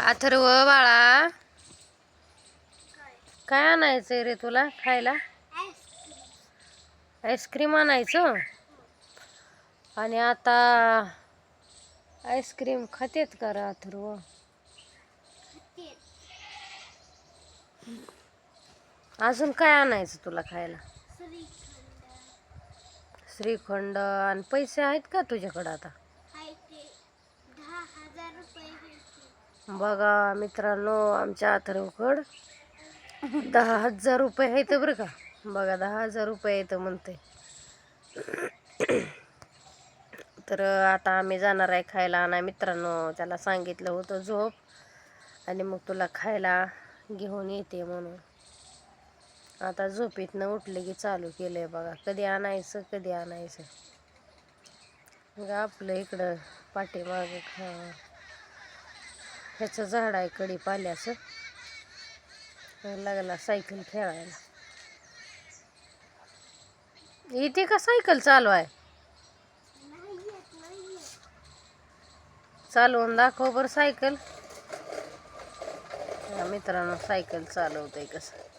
अथर्व बाळा. काय आणायचंय रे तुला खायला? आईस्क्रीम आणायचं? आणि आता आईस्क्रीम खातेत का अथर्व अजून काय आणायचं तुला खायला? श्रीखंड आणि पैसे आहेत का तुझ्याकडं आता? बघा मित्रांनो आमच्या अथर्वकड दहा हजार रुपये आहेत बरं का. बघा दहा हजार रुपये आहेत म्हणते. तर आता आम्ही जाणार आहे खायला. आणा मित्रांनो त्याला सांगितलं होतं झोप. आणि मग तुला खायला घेऊन येते म्हणून. आता झोपेतनं उठले की चालू केलं आहे बघा. कधी आणायचं कधी आणायचं. मग आपलं इकडं पाठीमागे खा. ह्याचं झाड आहे कडी पाल्याचं. लागला सायकल खेळायला. इथे का सायकल चालू आहे? चालवून दाखव बरं सायकल. मित्रांनो सायकल चालवतंय कसं.